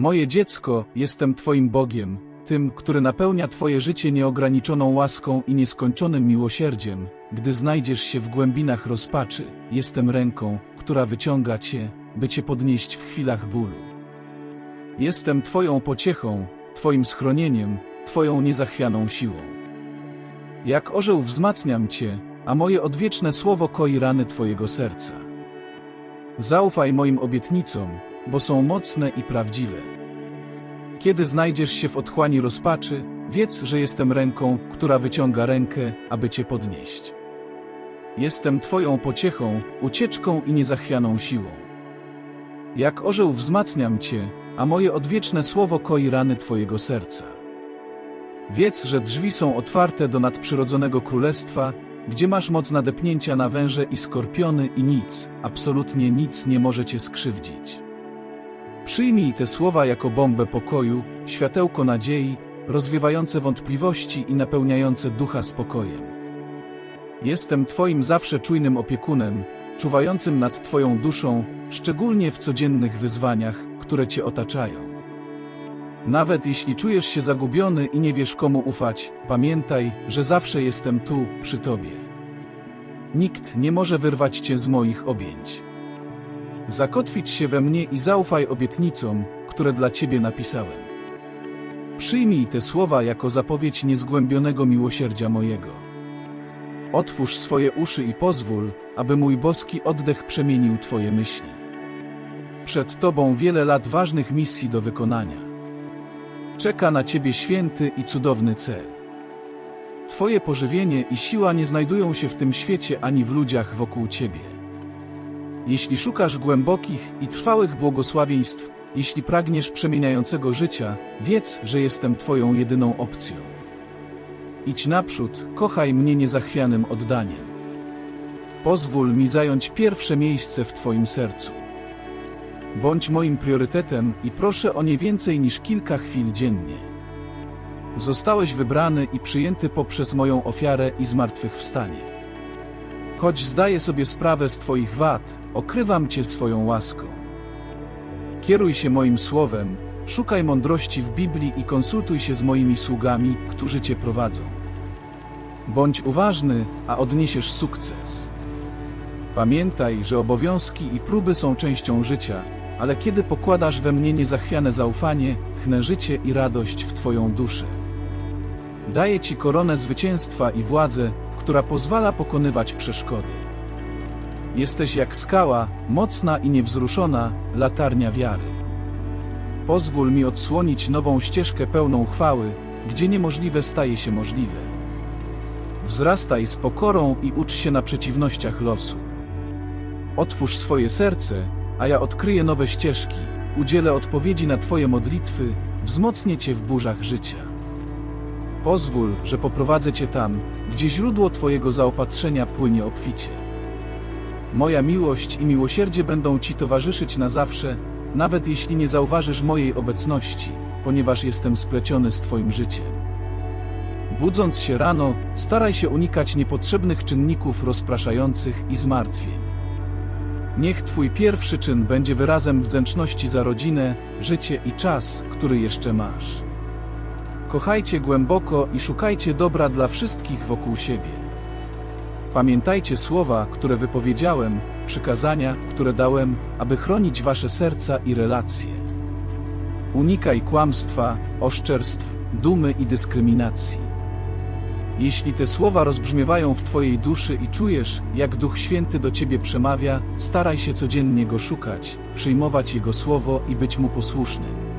Moje dziecko, jestem Twoim Bogiem, tym, który napełnia Twoje życie nieograniczoną łaską i nieskończonym miłosierdziem. Gdy znajdziesz się w głębinach rozpaczy, jestem ręką, która wyciąga Cię, by Cię podnieść w chwilach bólu. Jestem Twoją pociechą, Twoim schronieniem, Twoją niezachwianą siłą. Jak orzeł wzmacniam Cię, a moje odwieczne słowo koi rany Twojego serca. Zaufaj moim obietnicom, bo są mocne i prawdziwe. Kiedy znajdziesz się w otchłani rozpaczy, wiedz, że jestem ręką, która wyciąga rękę, aby Cię podnieść. Jestem Twoją pociechą, ucieczką i niezachwianą siłą. Jak orzeł wzmacniam Cię, a moje odwieczne słowo koi rany Twojego serca. Wiedz, że drzwi są otwarte do nadprzyrodzonego królestwa, gdzie masz moc nadepnięcia na węże i skorpiony i nic, absolutnie nic nie może Cię skrzywdzić. Przyjmij te słowa jako bombę pokoju, światełko nadziei, rozwiewające wątpliwości i napełniające ducha spokojem. Jestem Twoim zawsze czujnym opiekunem, czuwającym nad Twoją duszą, szczególnie w codziennych wyzwaniach, które Cię otaczają. Nawet jeśli czujesz się zagubiony i nie wiesz komu ufać, pamiętaj, że zawsze jestem tu, przy Tobie. Nikt nie może wyrwać Cię z moich objęć. Zakotwić się we mnie i zaufaj obietnicom, które dla Ciebie napisałem. Przyjmij te słowa jako zapowiedź niezgłębionego miłosierdzia mojego. Otwórz swoje uszy i pozwól, aby mój boski oddech przemienił Twoje myśli. Przed Tobą wiele lat ważnych misji do wykonania. Czeka na Ciebie święty i cudowny cel. Twoje pożywienie i siła nie znajdują się w tym świecie ani w ludziach wokół Ciebie. Jeśli szukasz głębokich i trwałych błogosławieństw, jeśli pragniesz przemieniającego życia, wiedz, że jestem Twoją jedyną opcją. Idź naprzód, kochaj mnie niezachwianym oddaniem. Pozwól mi zająć pierwsze miejsce w Twoim sercu. Bądź moim priorytetem i proszę o nie więcej niż kilka chwil dziennie. Zostałeś wybrany i przyjęty poprzez moją ofiarę i zmartwychwstanie. Choć zdaję sobie sprawę z Twoich wad, okrywam Cię swoją łaską. Kieruj się moim słowem, szukaj mądrości w Biblii i konsultuj się z moimi sługami, którzy Cię prowadzą. Bądź uważny, a odniesiesz sukces. Pamiętaj, że obowiązki i próby są częścią życia, ale kiedy pokładasz we mnie niezachwiane zaufanie, tchnę życie i radość w Twoją duszę. Daję Ci koronę zwycięstwa i władzę, która pozwala pokonywać przeszkody. Jesteś jak skała, mocna i niewzruszona, latarnia wiary. Pozwól mi odsłonić nową ścieżkę pełną chwały, gdzie niemożliwe staje się możliwe. Wzrastaj z pokorą i ucz się na przeciwnościach losu. Otwórz swoje serce, a ja odkryję nowe ścieżki, udzielę odpowiedzi na Twoje modlitwy, wzmocnię Cię w burzach życia. Pozwól, że poprowadzę Cię tam, gdzie źródło Twojego zaopatrzenia płynie obficie. Moja miłość i miłosierdzie będą Ci towarzyszyć na zawsze, nawet jeśli nie zauważysz mojej obecności, ponieważ jestem spleciony z Twoim życiem. Budząc się rano, staraj się unikać niepotrzebnych czynników rozpraszających i zmartwień. Niech Twój pierwszy czyn będzie wyrazem wdzięczności za rodzinę, życie i czas, który jeszcze masz. Kochajcie głęboko i szukajcie dobra dla wszystkich wokół siebie. Pamiętajcie słowa, które wypowiedziałem, przykazania, które dałem, aby chronić wasze serca i relacje. Unikaj kłamstwa, oszczerstw, dumy i dyskryminacji. Jeśli te słowa rozbrzmiewają w Twojej duszy i czujesz, jak Duch Święty do Ciebie przemawia, staraj się codziennie Go szukać, przyjmować Jego słowo i być Mu posłusznym.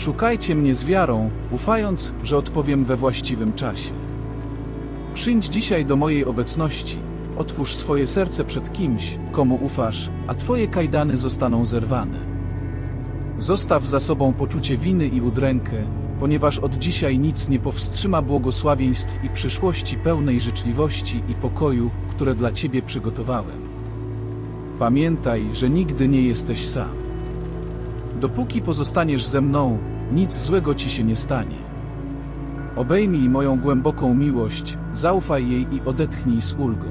Szukajcie mnie z wiarą, ufając, że odpowiem we właściwym czasie. Przyjdź dzisiaj do mojej obecności, otwórz swoje serce przed kimś, komu ufasz, a Twoje kajdany zostaną zerwane. Zostaw za sobą poczucie winy i udrękę, ponieważ od dzisiaj nic nie powstrzyma błogosławieństw i przyszłości pełnej życzliwości i pokoju, które dla Ciebie przygotowałem. Pamiętaj, że nigdy nie jesteś sam. Dopóki pozostaniesz ze mną, nic złego Ci się nie stanie. Obejmij moją głęboką miłość, zaufaj jej i odetchnij z ulgą.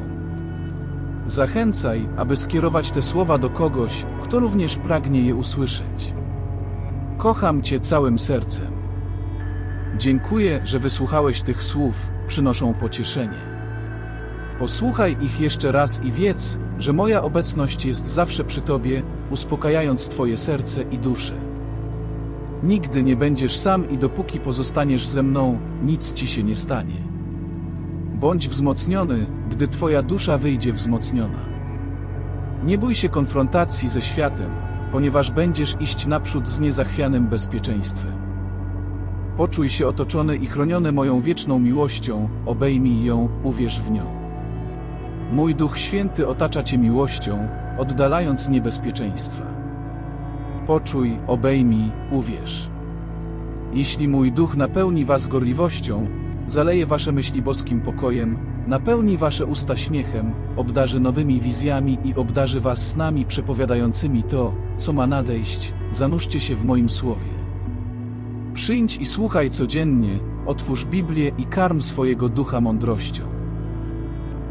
Zachęcaj, aby skierować te słowa do kogoś, kto również pragnie je usłyszeć. Kocham Cię całym sercem. Dziękuję, że wysłuchałeś tych słów, przynoszą pocieszenie. Posłuchaj ich jeszcze raz i wiedz, że moja obecność jest zawsze przy Tobie, uspokajając Twoje serce i duszę. Nigdy nie będziesz sam i dopóki pozostaniesz ze mną, nic Ci się nie stanie. Bądź wzmocniony, gdy Twoja dusza wyjdzie wzmocniona. Nie bój się konfrontacji ze światem, ponieważ będziesz iść naprzód z niezachwianym bezpieczeństwem. Poczuj się otoczony i chroniony moją wieczną miłością, obejmij ją, uwierz w nią. Mój Duch Święty otacza Cię miłością, oddalając niebezpieczeństwa. Poczuj, obejmij, uwierz. Jeśli mój duch napełni Was gorliwością, zaleje Wasze myśli boskim pokojem, napełni Wasze usta śmiechem, obdarzy nowymi wizjami i obdarzy Was snami przepowiadającymi to, co ma nadejść, zanurzcie się w moim słowie. Przyjdź i słuchaj codziennie, otwórz Biblię i karm swojego ducha mądrością.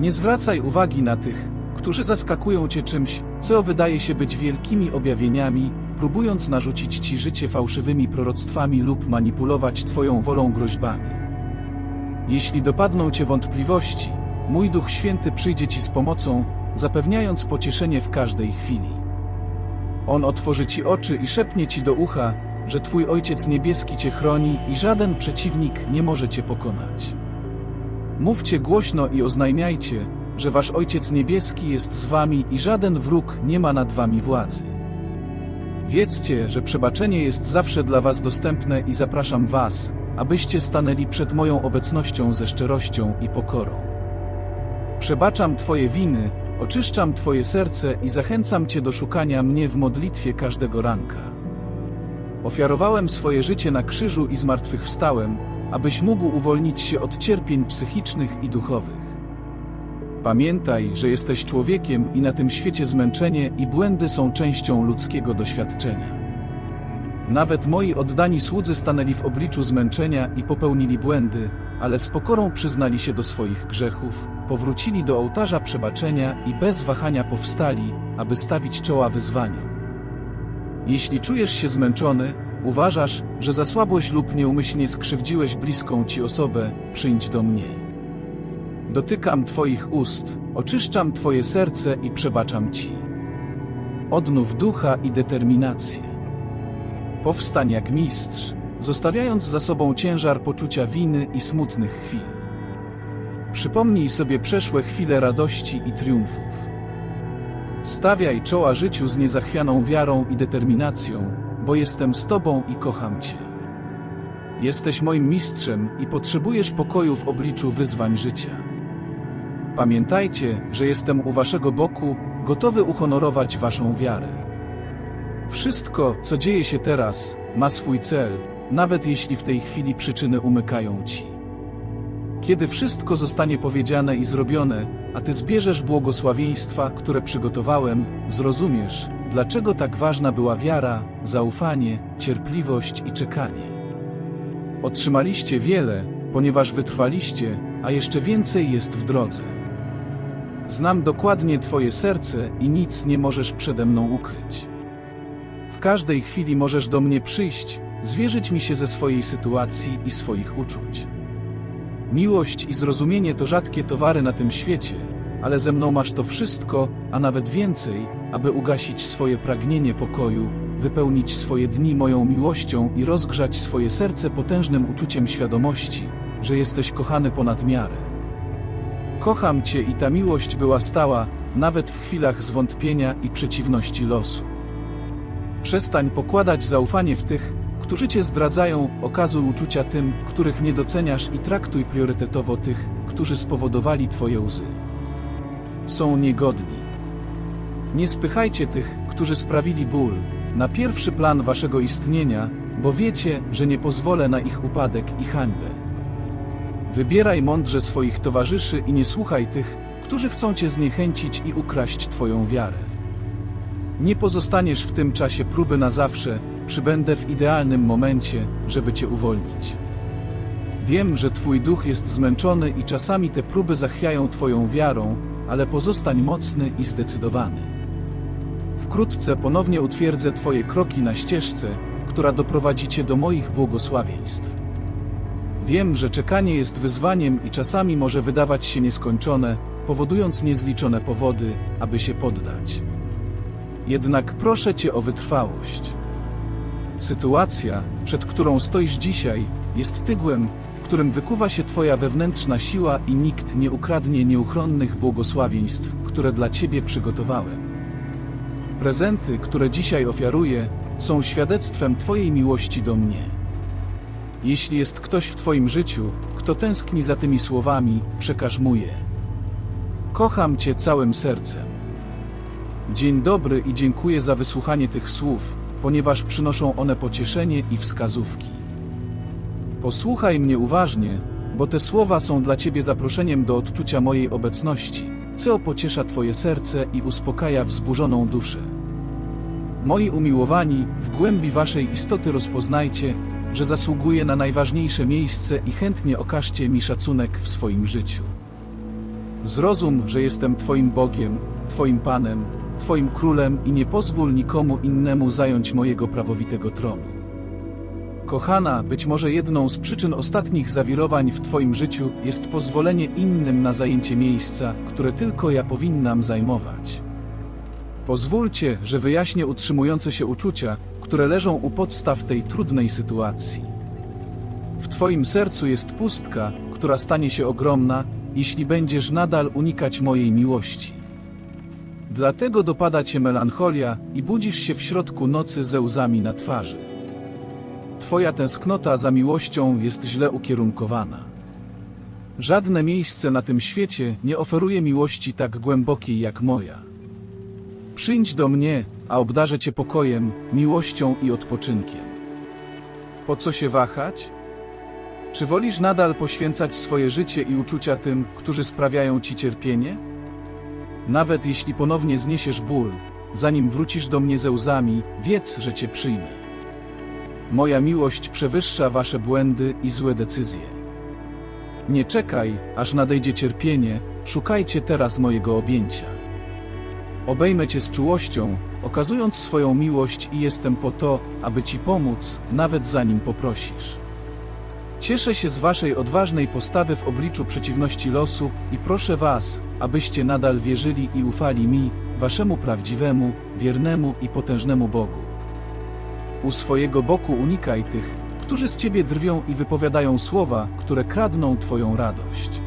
Nie zwracaj uwagi na tych, którzy zaskakują cię czymś, co wydaje się być wielkimi objawieniami, próbując narzucić ci życie fałszywymi proroctwami lub manipulować twoją wolą groźbami. Jeśli dopadną cię wątpliwości, mój Duch Święty przyjdzie ci z pomocą, zapewniając pocieszenie w każdej chwili. On otworzy ci oczy i szepnie ci do ucha, że twój Ojciec Niebieski cię chroni i żaden przeciwnik nie może cię pokonać. Mówcie głośno i oznajmiajcie, że wasz Ojciec Niebieski jest z wami i żaden wróg nie ma nad wami władzy. Wiedzcie, że przebaczenie jest zawsze dla was dostępne i zapraszam was, abyście stanęli przed moją obecnością ze szczerością i pokorą. Przebaczam Twoje winy, oczyszczam Twoje serce i zachęcam Cię do szukania mnie w modlitwie każdego ranka. Ofiarowałem swoje życie na krzyżu i zmartwychwstałem, abyś mógł uwolnić się od cierpień psychicznych i duchowych. Pamiętaj, że jesteś człowiekiem i na tym świecie zmęczenie i błędy są częścią ludzkiego doświadczenia. Nawet moi oddani słudzy stanęli w obliczu zmęczenia i popełnili błędy, ale z pokorą przyznali się do swoich grzechów, powrócili do ołtarza przebaczenia i bez wahania powstali, aby stawić czoła wyzwaniom. Jeśli czujesz się zmęczony, uważasz, że zasłabłeś lub nieumyślnie skrzywdziłeś bliską ci osobę, przyjdź do mnie. Dotykam Twoich ust, oczyszczam Twoje serce i przebaczam Ci. Odnów ducha i determinację. Powstań jak mistrz, zostawiając za sobą ciężar poczucia winy i smutnych chwil. Przypomnij sobie przeszłe chwile radości i triumfów. Stawiaj czoła życiu z niezachwianą wiarą i determinacją, bo jestem z Tobą i kocham Cię. Jesteś moim mistrzem i potrzebujesz pokoju w obliczu wyzwań życia. Pamiętajcie, że jestem u Waszego boku, gotowy uhonorować Waszą wiarę. Wszystko, co dzieje się teraz, ma swój cel, nawet jeśli w tej chwili przyczyny umykają Ci. Kiedy wszystko zostanie powiedziane i zrobione, a Ty zbierzesz błogosławieństwa, które przygotowałem, zrozumiesz, dlaczego tak ważna była wiara, zaufanie, cierpliwość i czekanie. Otrzymaliście wiele, ponieważ wytrwaliście, a jeszcze więcej jest w drodze. Znam dokładnie Twoje serce i nic nie możesz przede mną ukryć. W każdej chwili możesz do mnie przyjść, zwierzyć mi się ze swojej sytuacji i swoich uczuć. Miłość i zrozumienie to rzadkie towary na tym świecie, ale ze mną masz to wszystko, a nawet więcej, aby ugasić swoje pragnienie pokoju, wypełnić swoje dni moją miłością i rozgrzać swoje serce potężnym uczuciem świadomości, że jesteś kochany ponad miarę. Kocham Cię i ta miłość była stała, nawet w chwilach zwątpienia i przeciwności losu. Przestań pokładać zaufanie w tych, którzy Cię zdradzają, okazuj uczucia tym, których nie doceniasz i traktuj priorytetowo tych, którzy spowodowali Twoje łzy. Są niegodni. Nie spychajcie tych, którzy sprawili ból, na pierwszy plan Waszego istnienia, bo wiecie, że nie pozwolę na ich upadek i hańbę. Wybieraj mądrze swoich towarzyszy i nie słuchaj tych, którzy chcą Cię zniechęcić i ukraść Twoją wiarę. Nie pozostaniesz w tym czasie próby na zawsze, przybędę w idealnym momencie, żeby Cię uwolnić. Wiem, że Twój duch jest zmęczony i czasami te próby zachwiają Twoją wiarą, ale pozostań mocny i zdecydowany. Wkrótce ponownie utwierdzę Twoje kroki na ścieżce, która doprowadzi cię do moich błogosławieństw. Wiem, że czekanie jest wyzwaniem i czasami może wydawać się nieskończone, powodując niezliczone powody, aby się poddać. Jednak proszę cię o wytrwałość. Sytuacja, przed którą stoisz dzisiaj, jest tygłem, w którym wykuwa się Twoja wewnętrzna siła i nikt nie ukradnie nieuchronnych błogosławieństw, które dla Ciebie przygotowałem. Prezenty, które dzisiaj ofiaruję, są świadectwem Twojej miłości do mnie. Jeśli jest ktoś w Twoim życiu, kto tęskni za tymi słowami, przekaż mu je. Kocham Cię całym sercem. Dzień dobry i dziękuję za wysłuchanie tych słów, ponieważ przynoszą one pocieszenie i wskazówki. Posłuchaj mnie uważnie, bo te słowa są dla Ciebie zaproszeniem do odczucia mojej obecności, co pociesza Twoje serce i uspokaja wzburzoną duszę. Moi umiłowani, w głębi Waszej istoty rozpoznajcie, że zasługuję na najważniejsze miejsce i chętnie okażcie mi szacunek w swoim życiu. Zrozum, że jestem Twoim Bogiem, Twoim Panem, Twoim Królem i nie pozwól nikomu innemu zająć mojego prawowitego tronu. Kochana, być może jedną z przyczyn ostatnich zawirowań w Twoim życiu jest pozwolenie innym na zajęcie miejsca, które tylko ja powinnam zajmować. Pozwólcie, że wyjaśnię utrzymujące się uczucia, które leżą u podstaw tej trudnej sytuacji. W Twoim sercu jest pustka, która stanie się ogromna, jeśli będziesz nadal unikać mojej miłości. Dlatego dopada cię melancholia i budzisz się w środku nocy ze łzami na twarzy. Twoja tęsknota za miłością jest źle ukierunkowana. Żadne miejsce na tym świecie nie oferuje miłości tak głębokiej jak moja. Przyjdź do mnie, a obdarzę cię pokojem, miłością i odpoczynkiem. Po co się wahać? Czy wolisz nadal poświęcać swoje życie i uczucia tym, którzy sprawiają ci cierpienie? Nawet jeśli ponownie zniesiesz ból, zanim wrócisz do mnie ze łzami, wiedz, że cię przyjmę. Moja miłość przewyższa wasze błędy i złe decyzje. Nie czekaj, aż nadejdzie cierpienie, szukajcie teraz mojego objęcia. Obejmę cię z czułością, okazując swoją miłość i jestem po to, aby ci pomóc, nawet zanim poprosisz. Cieszę się z waszej odważnej postawy w obliczu przeciwności losu i proszę was, abyście nadal wierzyli i ufali mi, waszemu prawdziwemu, wiernemu i potężnemu Bogu. U swojego boku unikaj tych, którzy z ciebie drwią i wypowiadają słowa, które kradną twoją radość.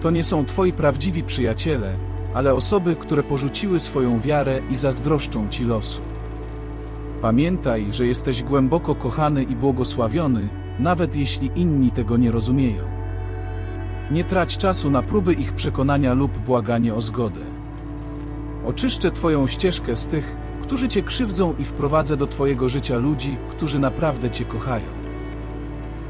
To nie są twoi prawdziwi przyjaciele, ale osoby, które porzuciły swoją wiarę i zazdroszczą ci losu. Pamiętaj, że jesteś głęboko kochany i błogosławiony, nawet jeśli inni tego nie rozumieją. Nie trać czasu na próby ich przekonania lub błaganie o zgodę. Oczyszczę Twoją ścieżkę z tych, którzy Cię krzywdzą i wprowadzę do Twojego życia ludzi, którzy naprawdę Cię kochają.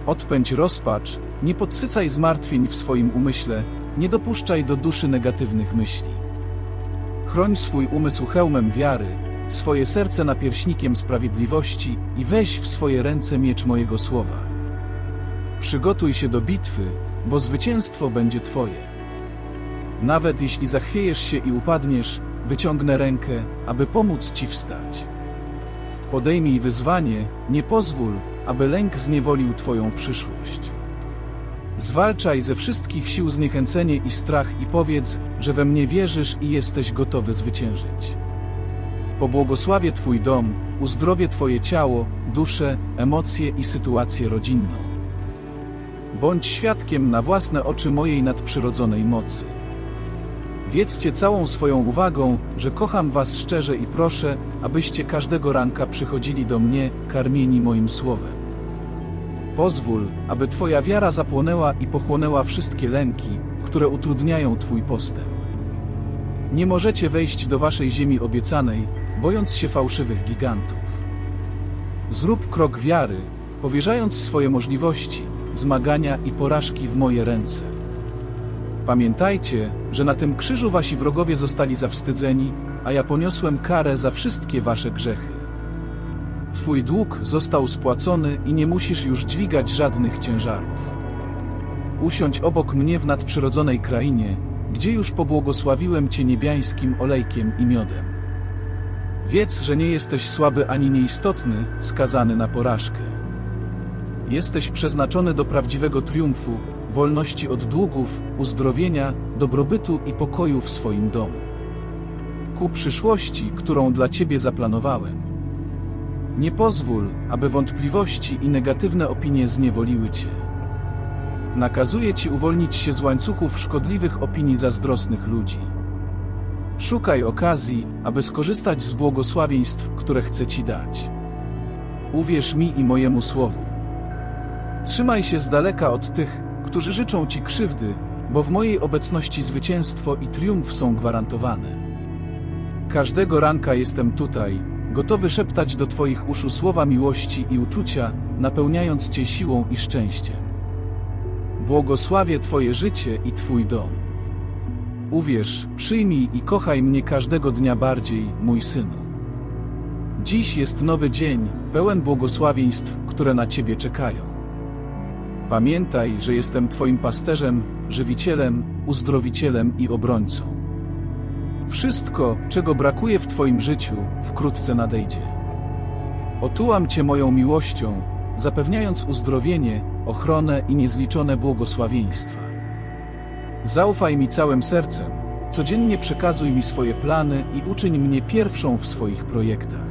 Odpędź rozpacz, nie podsycaj zmartwień w swoim umyśle, nie dopuszczaj do duszy negatywnych myśli. Chroń swój umysł hełmem wiary, swoje serce napierśnikiem sprawiedliwości i weź w swoje ręce miecz mojego słowa. Przygotuj się do bitwy, bo zwycięstwo będzie Twoje. Nawet jeśli zachwiejesz się i upadniesz, wyciągnę rękę, aby pomóc Ci wstać. Podejmij wyzwanie, nie pozwól, aby lęk zniewolił Twoją przyszłość. Zwalczaj ze wszystkich sił zniechęcenie i strach i powiedz, że we mnie wierzysz i jesteś gotowy zwyciężyć. Pobłogosławię Twój dom, uzdrowię Twoje ciało, duszę, emocje i sytuację rodzinną. Bądź świadkiem na własne oczy mojej nadprzyrodzonej mocy. Wiedzcie całą swoją uwagą, że kocham Was szczerze i proszę, abyście każdego ranka przychodzili do mnie, karmieni moim słowem. Pozwól, aby Twoja wiara zapłonęła i pochłonęła wszystkie lęki, które utrudniają Twój postęp. Nie możecie wejść do Waszej ziemi obiecanej, bojąc się fałszywych gigantów. Zrób krok wiary, powierzając swoje możliwości, zmagania i porażki w moje ręce. Pamiętajcie, że na tym krzyżu wasi wrogowie zostali zawstydzeni, a ja poniosłem karę za wszystkie wasze grzechy. Twój dług został spłacony i nie musisz już dźwigać żadnych ciężarów. Usiądź obok mnie w nadprzyrodzonej krainie, gdzie już pobłogosławiłem cię niebiańskim olejkiem i miodem. Wiedz, że nie jesteś słaby ani nieistotny, skazany na porażkę. Jesteś przeznaczony do prawdziwego triumfu, wolności od długów, uzdrowienia, dobrobytu i pokoju w swoim domu. Ku przyszłości, którą dla Ciebie zaplanowałem. Nie pozwól, aby wątpliwości i negatywne opinie zniewoliły Cię. Nakazuję Ci uwolnić się z łańcuchów szkodliwych opinii zazdrosnych ludzi. Szukaj okazji, aby skorzystać z błogosławieństw, które chcę Ci dać. Uwierz mi i mojemu słowu. Trzymaj się z daleka od tych, którzy życzą Ci krzywdy, bo w mojej obecności zwycięstwo i triumf są gwarantowane. Każdego ranka jestem tutaj, gotowy szeptać do Twoich uszu słowa miłości i uczucia, napełniając Cię siłą i szczęściem. Błogosławię Twoje życie i Twój dom. Uwierz, przyjmij i kochaj mnie każdego dnia bardziej, mój synu. Dziś jest nowy dzień, pełen błogosławieństw, które na Ciebie czekają. Pamiętaj, że jestem Twoim pasterzem, żywicielem, uzdrowicielem i obrońcą. Wszystko, czego brakuje w Twoim życiu, wkrótce nadejdzie. Otułam Cię moją miłością, zapewniając uzdrowienie, ochronę i niezliczone błogosławieństwa. Zaufaj mi całym sercem, codziennie przekazuj mi swoje plany i uczyń mnie pierwszą w swoich projektach.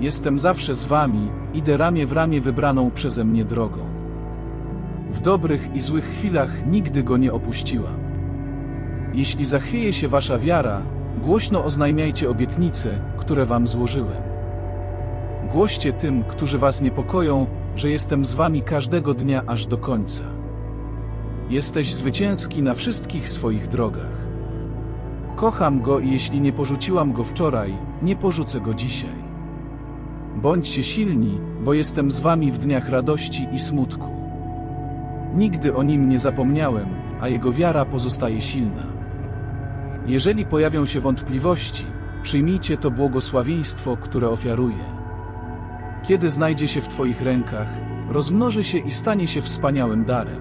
Jestem zawsze z Wami, idę ramię w ramię wybraną przeze mnie drogą. W dobrych i złych chwilach nigdy go nie opuściłam. Jeśli zachwieje się wasza wiara, głośno oznajmiajcie obietnice, które wam złożyłem. Głoście tym, którzy was niepokoją, że jestem z wami każdego dnia aż do końca. Jesteś zwycięski na wszystkich swoich drogach. Kocham go i jeśli nie porzuciłam go wczoraj, nie porzucę go dzisiaj. Bądźcie silni, bo jestem z wami w dniach radości i smutku. Nigdy o nim nie zapomniałem, a jego wiara pozostaje silna. Jeżeli pojawią się wątpliwości, przyjmijcie to błogosławieństwo, które ofiaruję. Kiedy znajdzie się w Twoich rękach, rozmnoży się i stanie się wspaniałym darem.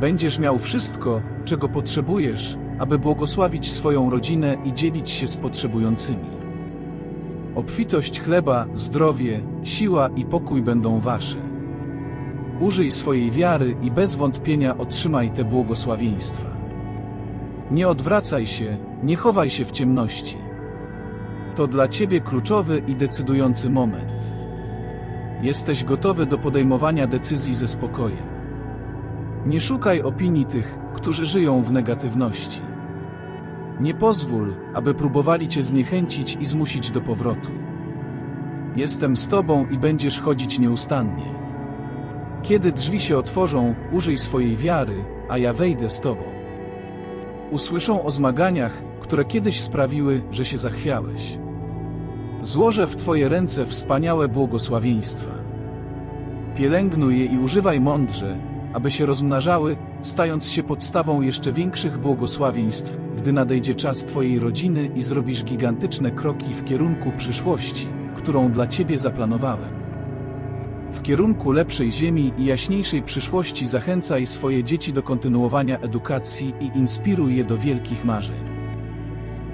Będziesz miał wszystko, czego potrzebujesz, aby błogosławić swoją rodzinę i dzielić się z potrzebującymi. Obfitość chleba, zdrowie, siła i pokój będą wasze. Użyj swojej wiary i bez wątpienia otrzymaj te błogosławieństwa. Nie odwracaj się, nie chowaj się w ciemności. To dla Ciebie kluczowy i decydujący moment. Jesteś gotowy do podejmowania decyzji ze spokojem. Nie szukaj opinii tych, którzy żyją w negatywności. Nie pozwól, aby próbowali Cię zniechęcić i zmusić do powrotu. Jestem z Tobą i będziesz chodzić nieustannie. Kiedy drzwi się otworzą, użyj swojej wiary, a ja wejdę z Tobą. Usłyszą o zmaganiach, które kiedyś sprawiły, że się zachwiałeś. Złożę w Twoje ręce wspaniałe błogosławieństwa. Pielęgnuj je i używaj mądrze, aby się rozmnażały, stając się podstawą jeszcze większych błogosławieństw, gdy nadejdzie czas Twojej rodziny i zrobisz gigantyczne kroki w kierunku przyszłości, którą dla Ciebie zaplanowałem. W kierunku lepszej ziemi i jaśniejszej przyszłości zachęcaj swoje dzieci do kontynuowania edukacji i inspiruj je do wielkich marzeń.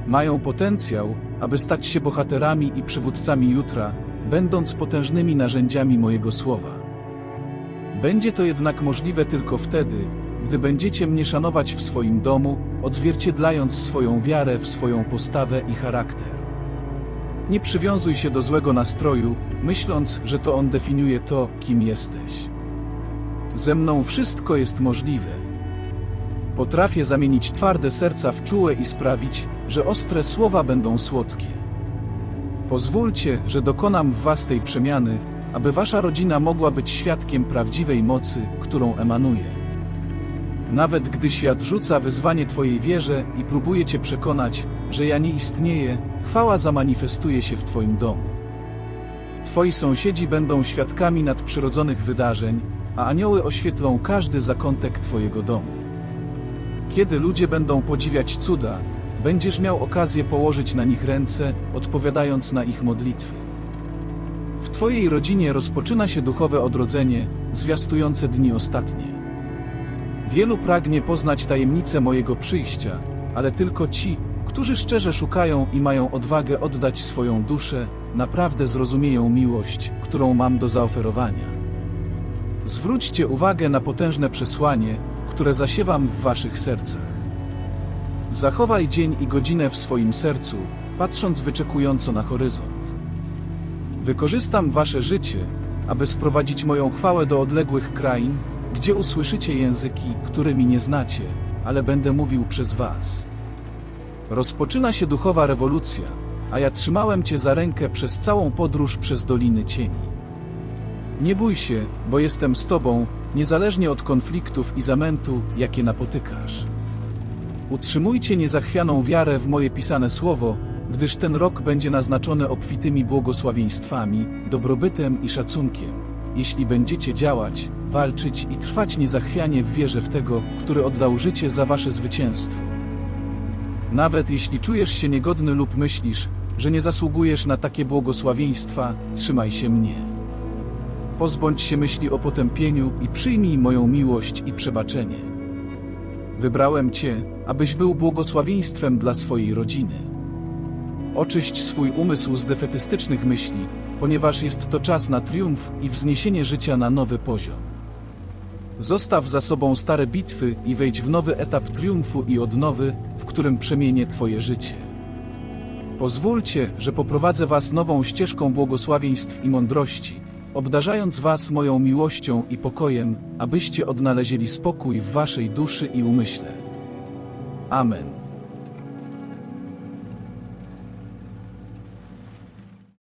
Mają potencjał, aby stać się bohaterami i przywódcami jutra, będąc potężnymi narzędziami mojego słowa. Będzie to jednak możliwe tylko wtedy, gdy będziecie mnie szanować w swoim domu, odzwierciedlając swoją wiarę w swoją postawę i charakter. Nie przywiązuj się do złego nastroju, myśląc, że to on definiuje to, kim jesteś. Ze mną wszystko jest możliwe. Potrafię zamienić twarde serca w czułe i sprawić, że ostre słowa będą słodkie. Pozwólcie, że dokonam w was tej przemiany, aby wasza rodzina mogła być świadkiem prawdziwej mocy, którą emanuje. Nawet gdy świat rzuca wyzwanie Twojej wierze i próbuje Cię przekonać, że ja nie istnieję, chwała zamanifestuje się w Twoim domu. Twoi sąsiedzi będą świadkami nadprzyrodzonych wydarzeń, a anioły oświetlą każdy zakątek Twojego domu. Kiedy ludzie będą podziwiać cuda, będziesz miał okazję położyć na nich ręce, odpowiadając na ich modlitwy. W Twojej rodzinie rozpoczyna się duchowe odrodzenie, zwiastujące dni ostatnie. Wielu pragnie poznać tajemnicę mojego przyjścia, ale tylko ci, którzy szczerze szukają i mają odwagę oddać swoją duszę, naprawdę zrozumieją miłość, którą mam do zaoferowania. Zwróćcie uwagę na potężne przesłanie, które zasiewam w waszych sercach. Zachowaj dzień i godzinę w swoim sercu, patrząc wyczekująco na horyzont. Wykorzystam wasze życie, aby sprowadzić moją chwałę do odległych krain, gdzie usłyszycie języki, którymi nie znacie, ale będę mówił przez was. Rozpoczyna się duchowa rewolucja, a ja trzymałem cię za rękę przez całą podróż przez Doliny Cieni. Nie bój się, bo jestem z tobą, niezależnie od konfliktów i zamętu, jakie napotykasz. Utrzymujcie niezachwianą wiarę w moje pisane słowo, gdyż ten rok będzie naznaczony obfitymi błogosławieństwami, dobrobytem i szacunkiem. Jeśli będziecie działać, walczyć i trwać niezachwianie w wierze w tego, który oddał życie za wasze zwycięstwo. Nawet jeśli czujesz się niegodny lub myślisz, że nie zasługujesz na takie błogosławieństwa, trzymaj się mnie. Pozbądź się myśli o potępieniu i przyjmij moją miłość i przebaczenie. Wybrałem Cię, abyś był błogosławieństwem dla swojej rodziny. Oczyść swój umysł z defetystycznych myśli, ponieważ jest to czas na triumf i wzniesienie życia na nowy poziom. Zostaw za sobą stare bitwy i wejdź w nowy etap triumfu i odnowy, w którym przemienię Twoje życie. Pozwólcie, że poprowadzę Was nową ścieżką błogosławieństw i mądrości, obdarzając Was moją miłością i pokojem, abyście odnaleźli spokój w Waszej duszy i umyśle. Amen.